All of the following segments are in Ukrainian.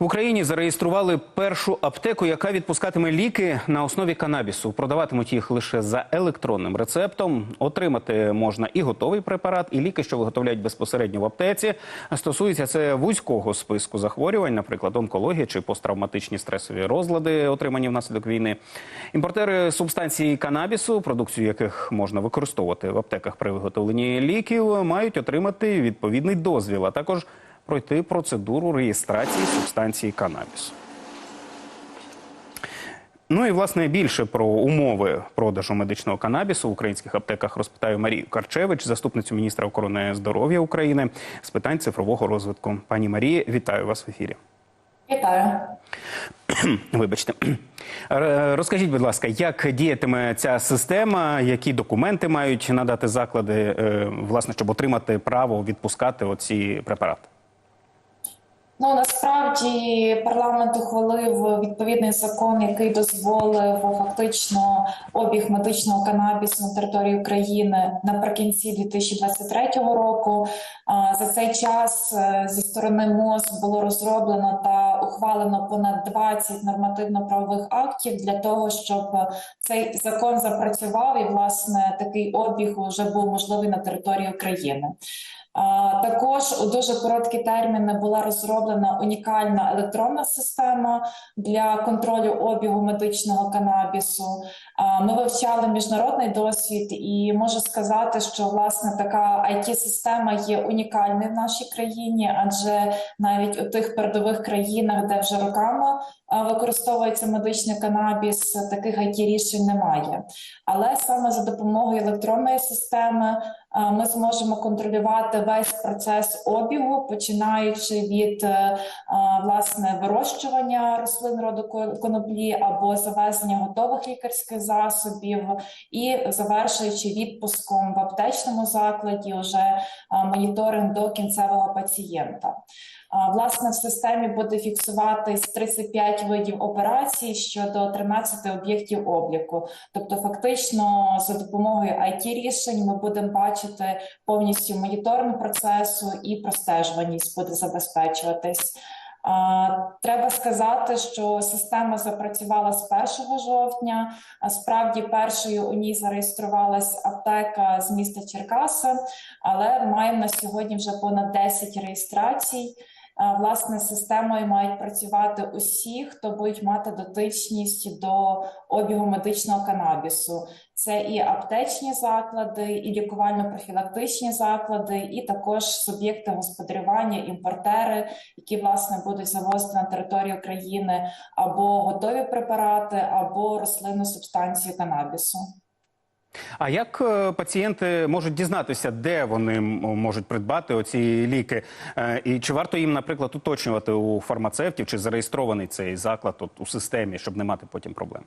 В Україні зареєстрували першу аптеку, яка відпускатиме ліки на основі канабісу. Продаватимуть їх лише за електронним рецептом. Отримати можна і готовий препарат, і ліки, що виготовляють безпосередньо в аптеці. Стосується це вузького списку захворювань, наприклад, онкологія чи посттравматичні стресові розлади, отримані внаслідок війни. Імпортери субстанції канабісу, продукцію яких можна використовувати в аптеках при виготовленні ліків, мають отримати відповідний дозвіл, а також пройти процедуру реєстрації субстанції канабісу. Ну і власне більше про умови продажу медичного канабісу в українських аптеках розпитаю Марію Карчевич, заступницю міністра охорони здоров'я України з питань цифрового розвитку. Пані Марії, вітаю вас в ефірі. Вітаю. Вибачте, розкажіть, будь ласка, як діятиме ця система, які документи мають надати заклади, е, власне, щоб отримати право відпускати оці препарати? Ну насправді парламент ухвалив відповідний закон, який дозволив фактично обіг медичного канабісу на території України наприкінці 2023 року. За цей час е, зі сторони МОЗ було розроблено та ухвалено понад 20 нормативно-правових актів для того, щоб цей закон запрацював і власне такий обіг вже був можливий на території України. Також у дуже короткі терміни була розроблена унікальна електронна система для контролю обігу медичного канабісу. Ми вивчали міжнародний досвід, і можу сказати, що власне така it система є унікальною в нашій країні, адже навіть у тих передових країнах, де вже роками використовується медичний канабіс, таких it рішень немає. Але саме за допомогою електронної системи ми зможемо контролювати весь процес обігу, починаючи від е, власне вирощування рослин роду ко- коноплі або завезення готових лікарських засобів, і завершуючи відпуском в аптечному закладі, вже моніторинг до кінцевого пацієнта. Власне, в системі буде фіксуватись 35 видів операцій щодо 13 об'єктів обліку. Тобто, фактично, за допомогою it рішень ми будемо бачити повністю моніторинг процесу і простежуваність буде забезпечуватись. Треба сказати, що система запрацювала з 1 жовтня. Справді першою у ній зареєструвалась аптека з міста Черкаса, але маємо на сьогодні вже понад 10 реєстрацій. А, Власне, системою мають працювати усі, хто будуть мати дотичність до обігу медичного канабісу. Це і аптечні заклади, і лікувально-профілактичні заклади, і також суб'єкти господарювання, імпортери, які власне будуть завозити на територію країни або готові препарати, або рослинну субстанцію канабісу. А як е, пацієнти можуть дізнатися, де вони можуть придбати оці ліки? Е, І чи варто їм, наприклад, уточнювати у фармацевтів, чи зареєстрований цей заклад от, у системі, щоб не мати потім проблем?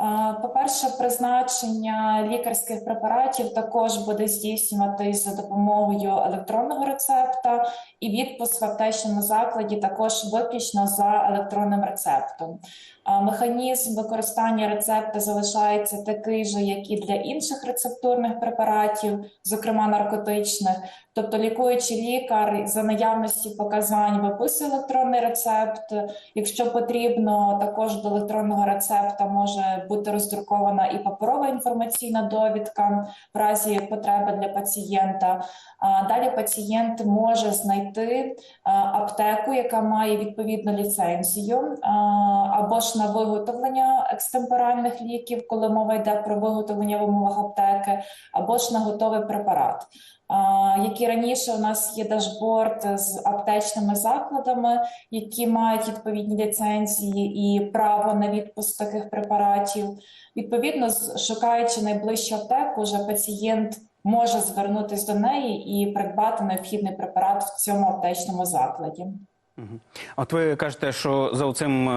Е, По-перше, призначення лікарських препаратів також буде здійснюватись за допомогою електронного рецепта, і відпуск в аптечному закладі також виключно за електронним рецептом. Е, Механізм використання рецепта залишається такий же, як і для інших рецептурних препаратів, зокрема наркотичних. Тобто, лікуючий лікар за наявності показань виписує електронний рецепт. Якщо потрібно, також до електронного рецепта може бути роздрукована і паперова інформаційна довідка в разі потреби для пацієнта. Далі пацієнт може знайти аптеку, яка має відповідну ліцензію, або ж на виготовлення екстемпоральних ліків, коли мова йде про виготовлення в умовах аптеки, або ж на готовий препарат. А, Як і раніше, у нас є дашборд з аптечними закладами, які мають відповідні ліцензії і право на відпуск таких препаратів. Відповідно, шукаючи найближчу аптеку, вже пацієнт може звернутися до неї і придбати необхідний препарат в цьому аптечному закладі. От ви кажете, що за цим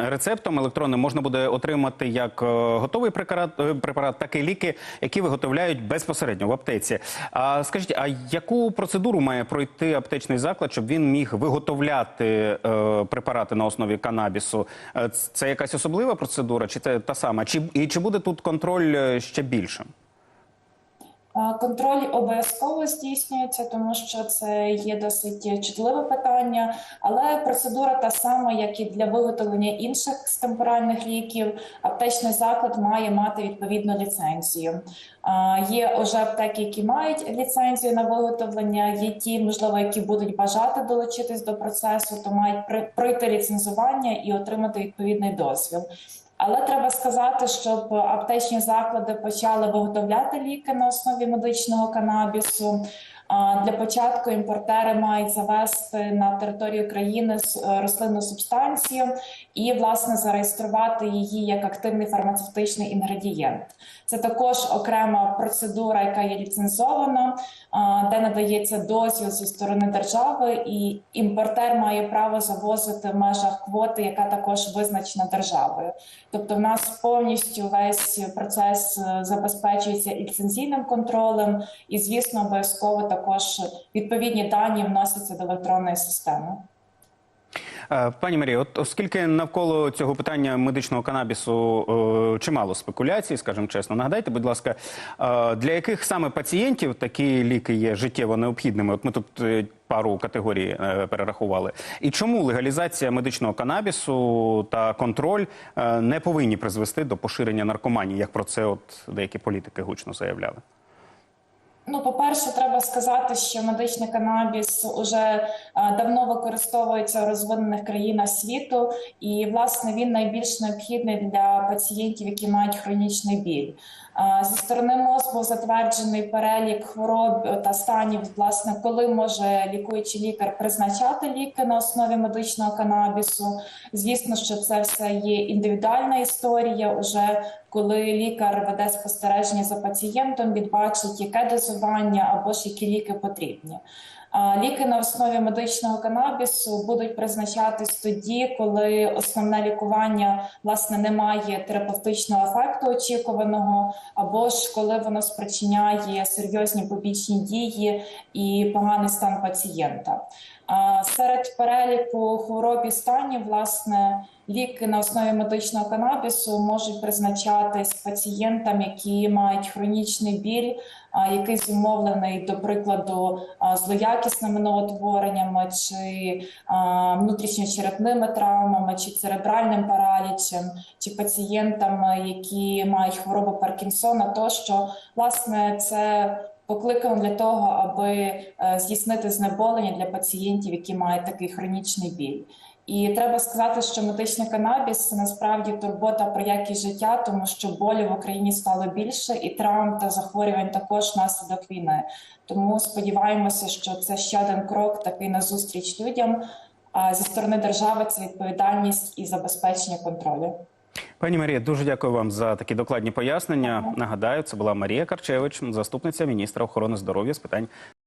рецептом електронним можна буде отримати як е, готовий препарат, е, препарат, так і ліки, які виготовляють безпосередньо в аптеці. А скажіть, а яку процедуру має пройти аптечний заклад, щоб він міг виготовляти е, препарати на основі канабісу? Е, Це якась особлива процедура, чи це та сама? Чи і чи буде тут контроль е, ще більшим? Е, Контроль обов'язково здійснюється, тому що це є досить чутливе питання, але процедура та сама, як і для виготовлення інших стемпоральних ліків. Аптечний заклад має мати відповідну ліцензію. Е, Є вже аптеки, які мають ліцензію на виготовлення. Є ті, можливо, які будуть бажати долучитись до процесу, то мають пройти ліцензування і отримати відповідний дозвіл. Але треба сказати, щоб аптечні заклади почали виготовляти ліки на основі медичного канабісу. Для початку імпортери мають завести на територію країни е, рослинну субстанцію і, власне, зареєструвати її як активний фармацевтичний інгредієнт. Це також окрема процедура, яка є ліцензована, де надається дозвіл зі сторони держави, і імпортер має право завозити в межах квоти, яка також визначена державою. Тобто, в нас повністю весь процес е, забезпечується і ліцензійним контролем, і, звісно, обов'язково також відповідні дані вносяться до електронної системи. Е, Пані Марія, от оскільки навколо цього питання медичного канабісу е, чимало спекуляцій, скажімо чесно, нагадайте, будь ласка, е, для яких саме пацієнтів такі ліки є життєво необхідними? От ми тут е, пару категорій е, перерахували. І чому легалізація медичного канабісу та контроль е, не повинні призвести до поширення наркоманії, як про це от деякі політики гучно заявляли? Ну, по-перше, треба сказати, що медичний канабіс уже е, давно використовується у розвинених країнах світу, і власне він найбільш необхідний для пацієнтів, які мають хронічний біль. Е, Зі сторони МОЗ був затверджений перелік хвороб та станів, власне, коли може лікуючий лікар призначати ліки на основі медичного канабісу. Звісно, що це все є індивідуальна історія. Уже коли лікар веде спостереження за пацієнтом, він бачить, яке дозування або ж які ліки потрібні. Ліки на основі медичного канабісу будуть призначатись тоді, коли основне лікування власне не має терапевтичного ефекту очікуваного, або ж коли воно спричиняє серйозні побічні дії і поганий стан пацієнта. Серед переліку хвороб і станів, власне, ліки на основі медичного канабісу можуть призначатись пацієнтам, які мають хронічний біль, який зумовлений, до прикладу, злоякісними новотвореннями чи внутрішньочерепними травмами, чи церебральним паралічем, чи пацієнтами, які мають хворобу Паркінсона, тощо власне це. Покликано для того, аби е, здійснити знеболення для пацієнтів, які мають такий хронічний біль. І треба сказати, що медичний канабіс це насправді турбота про якість життя, тому що болі в Україні стало більше, і травм та захворювань також внаслідок війни. Тому сподіваємося, що це ще один крок такий назустріч людям. А зі сторони держави це відповідальність і забезпечення контролю. Пані Марія, дуже дякую вам за такі докладні пояснення. Нагадаю, це була Марія Карчевич, заступниця міністра охорони здоров'я з питань